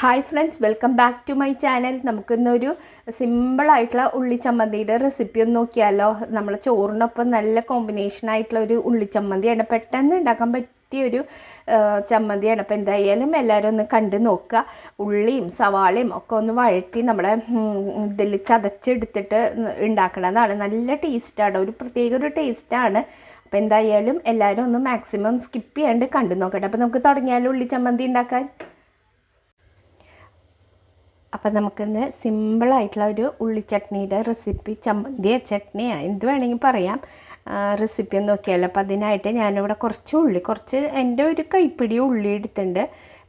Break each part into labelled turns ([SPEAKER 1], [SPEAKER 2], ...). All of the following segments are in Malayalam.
[SPEAKER 1] Hi friends welcome back to my channel നമുക്കിന്നൊരു സിമ്പിളായിട്ടുള്ള ഉള്ളിച്ചമ്മന്തിയുടെ റെസിപ്പി ഒന്ന് നോക്കിയാലോ. നമ്മൾ ചോറിനൊപ്പം നല്ല കോമ്പിനേഷൻ ആയിട്ടുള്ള ഒരു ഉള്ളിച്ചമ്മന്തിയാണ്. പെട്ടെന്ന് ഉണ്ടാക്കാൻ പറ്റിയൊരു ചമ്മന്തിയാണ്. അപ്പോൾ എന്തായാലും എല്ലാവരും ഒന്ന് കണ്ട് നോക്കുക. ഉള്ളിയും സവാളയും ഒക്കെ ഒന്ന് വഴറ്റി നമ്മളെ ഇതിൽ ചതച്ചെടുത്തിട്ട് ഉണ്ടാക്കണതാണ്. നല്ല ടേസ്റ്റാണ് ഒരു പ്രത്യേക ഒരു ടേസ്റ്റാണ് അപ്പോൾ എന്തായാലും എല്ലാവരും ഒന്ന് മാക്സിമം സ്കിപ്പ് ചെയ്യാണ്ട് കണ്ടു നോക്കട്ടെ. അപ്പോൾ നമുക്ക് തുടങ്ങിയാലും ഉള്ളി ചമ്മന്തി ഉണ്ടാക്കാൻ? അപ്പം നമുക്കിന്ന് സിമ്പിളായിട്ടുള്ള ഒരു ഉള്ളി ചട്നിയുടെ റെസിപ്പി ചമ്മന്തിയ ചട്നിയ എന്ത് വേണമെങ്കിൽ പറയാം. റെസിപ്പി ഒന്ന് നോക്കിയാലോ. അപ്പോൾ അതിനായിട്ട് ഞാനിവിടെ കുറച്ച് ഉള്ളി കുറച്ച് എന്റെ ഒരു കൈപ്പിടി ഉള്ളി എടുത്തിട്ടുണ്ട്.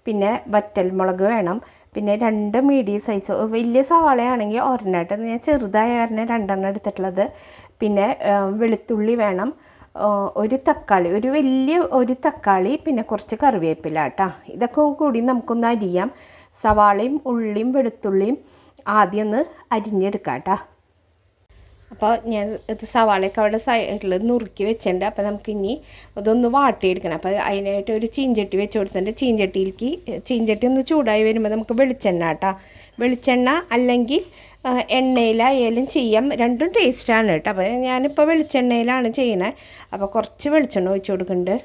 [SPEAKER 1] പിന്നെ വറ്റൽ മുളക് വേണം. പിന്നെ രണ്ട് മീഡിയം സൈസ് വലിയ സവാളയാണെങ്കിൽ ഒരെണ്ണമായിട്ട് ഞാൻ ചെറുതായ കാരണം രണ്ടെണ്ണം എടുത്തിട്ടുള്ളത്. പിന്നെ വെളുത്തുള്ളി വേണം. ഒരു തക്കാളി ഒരു വലിയ ഒരു തക്കാളി പിന്നെ കുറച്ച് കറിവേപ്പില കേട്ടോ. ഇതൊക്കെ കൂടി നമുക്കൊന്ന് അരിയാം. സവാളയും ഉള്ളിയും വെളുത്തുള്ളിയും ആദ്യം ഒന്ന് അരിഞ്ഞെടുക്കാം കേട്ടോ അപ്പോൾ ഞാൻ ഇത് സവാളയൊക്കെ അവിടെ സൈഡിൽ നുറുക്കി വെച്ചിട്ടുണ്ട്. അപ്പോൾ നമുക്ക് ഇനി ഇതൊന്ന് വാട്ടിയെടുക്കണം. അപ്പോൾ അതിനായിട്ട് ഒരു ചീഞ്ചട്ടി വെച്ച് കൊടുത്തിട്ടുണ്ട്. ചീഞ്ചട്ടിയിലേക്ക് ചീഞ്ചട്ടി ഒന്ന് ചൂടായി വരുമ്പോൾ നമുക്ക് വെളിച്ചെണ്ണ കേട്ടോ വെളിച്ചെണ്ണ അല്ലെങ്കിൽ എണ്ണയിലായാലും ചെയ്യാം. രണ്ടും ടേസ്റ്റാണ് കേട്ടോ അപ്പോൾ ഞാനിപ്പോൾ വെളിച്ചെണ്ണയിലാണ് ചെയ്യണത് അപ്പോൾ കുറച്ച് വെളിച്ചെണ്ണ ഒഴിച്ച് കൊടുക്കുന്നുണ്ട്.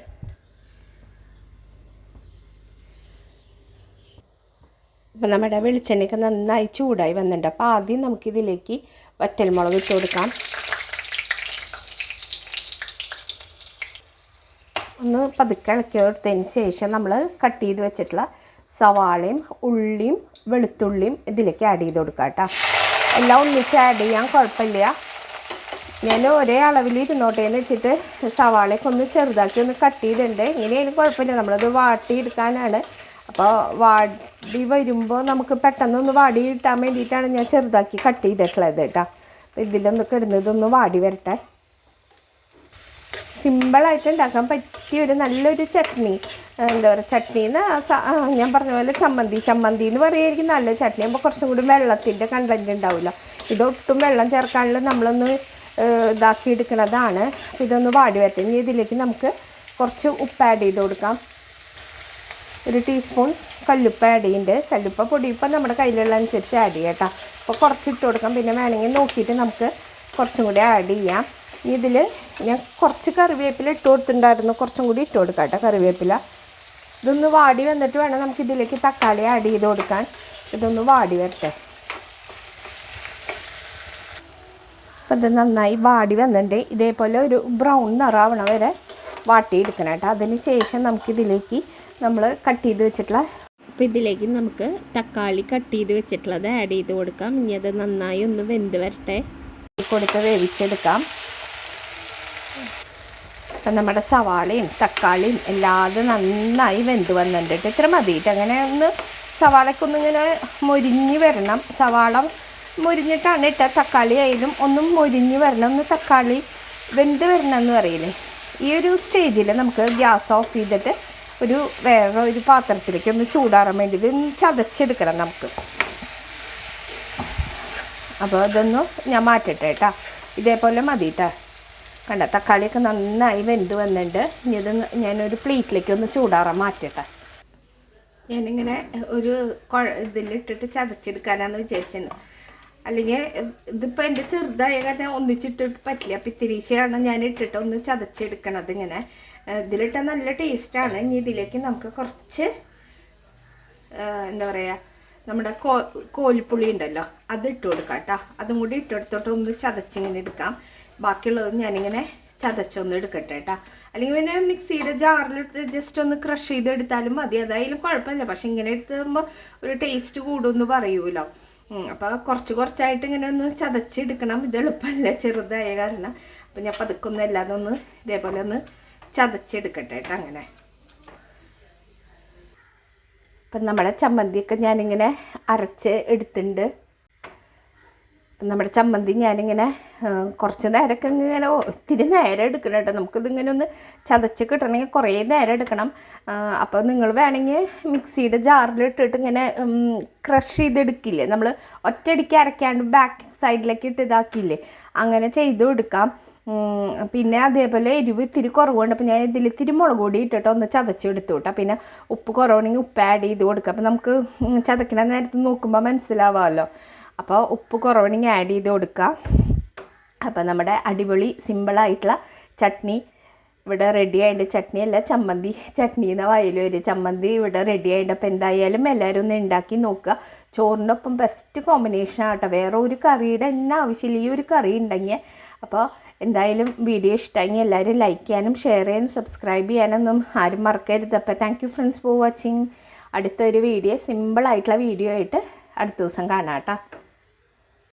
[SPEAKER 1] അപ്പോൾ നമ്മുടെ വെളിച്ചെണ്ണയൊക്കെ നന്നായി ചൂടായി വന്നിട്ടുണ്ട്. അപ്പോൾ ആദ്യം നമുക്കിതിലേക്ക് വറ്റൽമുളക് ഇട്ട് കൊടുക്കാം. ഒന്ന് പതുക്കെ ഇളക്കി കൊടുത്തതിന് ശേഷം നമ്മൾ കട്ട് ചെയ്ത് വെച്ചിട്ടുള്ള സവാളയും ഉള്ളിയും വെളുത്തുള്ളിയും ഇതിലേക്ക് ആഡ് ചെയ്ത് കൊടുക്കാം കേട്ടോ. എല്ലാം ഒന്നിച്ച് ആഡ് ചെയ്യാൻ കുഴപ്പമില്ല. ഞാൻ ഒരേ അളവിൽ ഇരുന്നോട്ടെ എന്ന് വെച്ചിട്ട് സവാളയൊക്കെ ഒന്ന് ചെറുതാക്കി ഒന്ന് കട്ട് ചെയ്തിട്ടുണ്ട്. ഇങ്ങനെയായാലും കുഴപ്പമില്ല. നമ്മളത് വാട്ടിയെടുക്കാനാണ് അപ്പോൾ വാടി വരുമ്പോൾ നമുക്ക് പെട്ടെന്നൊന്ന് വാടി കിട്ടാൻ വേണ്ടിയിട്ടാണ് ഞാൻ ചെറുതാക്കി കട്ട് ചെയ്തിട്ടുള്ളത് കേട്ടോ. അപ്പോൾ ഇതിലൊന്ന് കിടന്നതൊന്ന് വാടി വരട്ടെ. സിമ്പിളായിട്ട് ഉണ്ടാക്കാൻ പറ്റിയ ഒരു നല്ലൊരു ചട്നി. എന്താ പറയുക ചട്നി എന്ന് ഞാൻ പറഞ്ഞ പോലെ ചമ്മന്തി. ചമ്മന്തി എന്ന് പറയുമായിരിക്കും നല്ല ചട്നി. അപ്പോൾ കുറച്ചും കൂടി വെള്ളത്തിന്റെ കണ്ടന്റ് ഉണ്ടാവില്ല ഇതൊട്ടും വെള്ളം ചേർക്കാനുള്ള നമ്മളൊന്ന് ഇതാക്കി എടുക്കുന്നതാണ് ഇതൊന്ന് വാടി വരട്ടെ. ഇനി ഇതിലേക്ക് നമുക്ക് കുറച്ച് ഉപ്പ് ആഡ് ചെയ്ത് കൊടുക്കാം. ഒരു ടീസ്പൂൺ കല്ലുപ്പ് ആഡ് ചെയ്യുന്നുണ്ട് കല്ലുപ്പ പൊടി ഇപ്പം നമ്മുടെ കയ്യിലുള്ള അനുസരിച്ച് ആഡ് ചെയ്യാം കേട്ടോ അപ്പോൾ കുറച്ച് ഇട്ട് കൊടുക്കാം. പിന്നെ വേണമെങ്കിൽ നോക്കിയിട്ട് നമുക്ക് കുറച്ചും കൂടി ആഡ് ചെയ്യാം. ഇതിൽ ഞാൻ കുറച്ച് കറിവേപ്പില ഇട്ട് കൊടുത്തിട്ടുണ്ടായിരുന്നു. കുറച്ചും കൂടി ഇട്ട് കൊടുക്കാം കേട്ടോ കറിവേപ്പില. ഇതൊന്ന് വാടി വന്നിട്ട് വേണം നമുക്ക് ഇതിലേക്ക് തക്കാളി ആഡ് ചെയ്ത് കൊടുക്കാൻ. ഇതൊന്ന് വാടി വരട്ടെ. അപ്പം ഇത് നന്നായി വാടി വന്നിട്ടുണ്ട്. ഇതേപോലെ ഒരു ബ്രൗൺ നിറാവണം വരെ. വാട്ടിയെടുക്കണം കേട്ടോ. അതിന് ശേഷം നമുക്കിതിലേക്ക് നമ്മൾ കട്ട് ചെയ്ത് വെച്ചിട്ടുള്ള അപ്പോൾ ഇതിലേക്ക് നമുക്ക് തക്കാളി കട്ട് ചെയ്ത് വെച്ചിട്ടുള്ളത് ആഡ് ചെയ്ത് കൊടുക്കാം. ഇനി അത് നന്നായി ഒന്ന് വെന്ത് വരട്ടെ. കൊടുത്ത് വേവിച്ചെടുക്കാം. അപ്പം നമ്മുടെ സവാളയും തക്കാളിയും എല്ലാതും നന്നായി വെന്ത് വന്നിട്ടുണ്ട്. ഇത്ര മതിയിട്ട്. അങ്ങനെ ഒന്ന് സവാളയ്ക്കൊന്നും ഇങ്ങനെ മൊരിഞ്ഞ് വരണം. സവാള മൊരിഞ്ഞിട്ടാണ് ഇട്ട തക്കാളി ആയാലും ഒന്നും മൊരിഞ്ഞ് വരണം. ഒന്ന് തക്കാളി വെന്ത് വരണം എന്ന് പറയില്ലേ? ഈ ഒരു സ്റ്റേജിൽ നമുക്ക് ഗ്യാസ് ഓഫ് ചെയ്തിട്ട് ഒരു വേറെ ഒരു പാത്രത്തിലേക്ക് ഒന്ന് ചൂടാറാൻ വേണ്ടിയിട്ട് ചതച്ചെടുക്കണം നമുക്ക്. അപ്പോൾ അതൊന്ന് ഞാൻ മാറ്റട്ടെ കേട്ടോ. ഇതേപോലെ മതി കേട്ടോ കണ്ട തക്കാളിയൊക്കെ നന്നായി വെന്ത് വന്നിട്ടുണ്ട്. ഇനി ഇത് ഞാനൊരു പ്ലേറ്റിലേക്ക് ഒന്ന് ചൂടാറാൻ മാറ്റട്ടെ. ഞാനിങ്ങനെ ഒരു ഇതിലിട്ടിട്ട് ചതച്ചെടുക്കാനാന്ന് വിചാരിച്ചത് അല്ലെങ്കിൽ ഇതിപ്പോൾ എന്റെ ചെറുതായ കാരണം ഒന്നിച്ചിട്ടിട്ട് പറ്റില്ല. അപ്പം ഇത്തിരീശയാണ് ഞാൻ ഇട്ടിട്ട് ഒന്ന് ചതച്ചെടുക്കണത് ഇങ്ങനെ. ഇതിലിട്ടാൽ നല്ല ടേസ്റ്റാണ്. ഇനി ഇതിലേക്ക് നമുക്ക് കുറച്ച് എന്താ പറയുക നമ്മുടെ കോ കോലിപ്പുളി ഉണ്ടല്ലോ അത് ഇട്ട് കൊടുക്കാം കേട്ടോ അതും കൂടി ഇട്ടെടുത്തോട്ട് ഒന്ന് ചതച്ചിങ്ങനെ എടുക്കാം. ബാക്കിയുള്ളത് ഞാനിങ്ങനെ ചതച്ചൊന്ന് എടുക്കട്ടെ കേട്ടോ അല്ലെങ്കിൽ പിന്നെ മിക്സിയുടെ ജാറിലെടുത്ത് ജസ്റ്റ് ഒന്ന് ക്രഷ് ചെയ്തെടുത്താലും മതി. അതായാലും കുഴപ്പമില്ല. പക്ഷെ ഇങ്ങനെ എടുത്തുമ്പോൾ ഒരു ടേസ്റ്റ് കൂടുമെന്ന് പറയൂലോ. അപ്പോൾ കുറച്ച് കുറച്ചായിട്ട് ഇങ്ങനെ ഒന്ന് ചതച്ചെടുക്കണം ഇത് എളുപ്പമല്ല ചെറുതായ കാരണം. അപ്പം ഞാൻ പതുക്കൊന്നും അല്ലാതെ ഒന്ന് ഇതേപോലെ ഒന്ന് ചതച്ചെടുക്കട്ടെ കേട്ടോ അങ്ങനെ. അപ്പം നമ്മുടെ ചമ്മന്തിയൊക്കെ ഞാനിങ്ങനെ അരച്ച് എടുത്തിട്ടുണ്ട്. നമ്മുടെ ചമ്മന്തി ഞാനിങ്ങനെ കുറച്ച് നേരമൊക്കെ ഇങ്ങനെ ഒത്തിരി നേരം എടുക്കണം കേട്ടോ. നമുക്കിതിങ്ങനെ ഒന്ന് ചതച്ച് കിട്ടണമെങ്കിൽ കുറേ നേരം എടുക്കണം. അപ്പോൾ നിങ്ങൾ വേണമെങ്കിൽ മിക്സിയുടെ ജാറിലിട്ടിട്ട് ഇങ്ങനെ ക്രഷ് ചെയ്തെടുക്കില്ലേ? നമ്മൾ ഒറ്റയടിക്ക് അരക്കാണ്ട് ബാക്ക് സൈഡിലേക്ക് ഇട്ട് ഇതാക്കിയില്ലേ അങ്ങനെ ചെയ്തും എടുക്കാം പിന്നെ അതേപോലെ എരിവ് ഇത്തിരി കുറവുണ്ട്. അപ്പോൾ ഞാൻ ഇതിൽ ഇത്തിരി മുളക് പൊടി ഇട്ടിട്ട് ഒന്ന് ചതച്ചെടുത്തു കേട്ടോ. പിന്നെ ഉപ്പ് കുറവാണെങ്കിൽ ഉപ്പ് ആഡ് ചെയ്ത് കൊടുക്കുക അപ്പോൾ നമുക്ക് ചതക്കണ നേരത്ത് നോക്കുമ്പോൾ മനസ്സിലാവാമല്ലോ. അപ്പോൾ ഉപ്പ് കുറവാണെങ്കിൽ ആഡ് ചെയ്ത് കൊടുക്കുക അപ്പോൾ നമ്മുടെ അടിപൊളി സിമ്പിളായിട്ടുള്ള ചട്നി. ഇവിടെ റെഡി ആയിട്ട് ചട്നി അല്ല ചമ്മന്തി. ചട്നി എന്ന വായിൽ വരും. ചമ്മന്തി ഇവിടെ റെഡി ആയിട്ട് അപ്പോൾ എന്തായാലും എല്ലാവരും ഒന്ന് ഉണ്ടാക്കി നോക്കുക ചോറിനൊപ്പം ബെസ്റ്റ് കോമ്പിനേഷൻ ആട്ടോ. വേറെ ഒരു കറിയുടെ തന്നെ ആവശ്യമില്ല. ഈ ഒരു കറി ഉണ്ടെങ്കിൽ അപ്പോൾ എന്തായാലും വീഡിയോ ഇഷ്ടമെങ്കിൽ എല്ലാവരും ലൈക്ക് ചെയ്യാനും ഷെയർ ചെയ്യാനും സബ്സ്ക്രൈബ് ചെയ്യാനൊന്നും ആരും മറക്കരുത്. അപ്പോൾ thank you friends for watching അടുത്തൊരു വീഡിയോ സിമ്പിളായിട്ടുള്ള വീഡിയോ ആയിട്ട് അടുത്ത ദിവസം കാണാം കേട്ടോ.